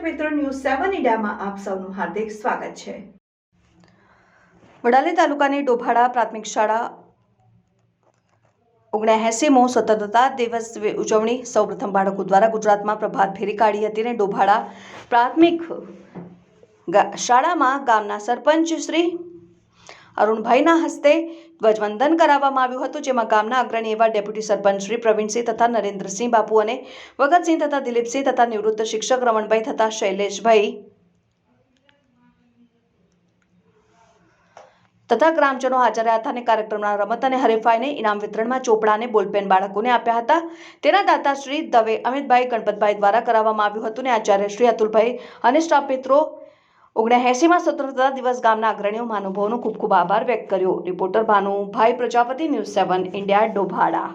News સેવન ઇન્ડિયામાં આપ સૌનું હાર્દિક સ્વાગત છે. વડાલી તાલુકાની ડોભાડા પ્રાથમિક શાળા ઓગણએંસીમો સ્વતંત્રતા દિવસ ઉજવણી સૌપ્રથમ બાળકો દ્વારા ગુજરાતમાં પ્રભાત ફેરી કાઢી હતી અને ડોભાડા પ્રાથમિક શાળામાં ગામના સરપંચ શ્રી અરુણભાઈના હસ્તે ધ્વજવંદન કરાવવામાં આવ્યું હતું, જેમાં ગામના અગ્રણી એવા ડેપ્યુટી સરપંચ શ્રી પ્રવીણસિંહ તથા નરેન્દ્રસિંહ બાપુ અને ભગતસિંહ તથા દિલીપસિંહ તથા નિવૃત્ત શિક્ષક રમણભાઈ તથા શૈલેષભાઈ તથા ગ્રામજનો હાજર રહ્યા હતા અને કાર્યક્રમના રમત અને હરીફાઈને ઇનામ વિતરણમાં ચોપડાને બોલપેન બાળકોને આપ્યા હતા. તેના દાતા શ્રી દવે અમિતભાઈ, ગણપતભાઈ દ્વારા કરાવવામાં આવ્યું હતું અને આચાર્ય શ્રી અતુલભાઈ અને સ્ટાફ મિત્રો ઓગણએંસીમાં સ્વતંત્રતા દિવસ ગામના અગ્રણીઓ મહાનુભાવોનો ખૂબ ખૂબ આભાર વ્યક્ત કર્યો. Reporter Bhanubhai Prajapati news seven, India, Dobhada.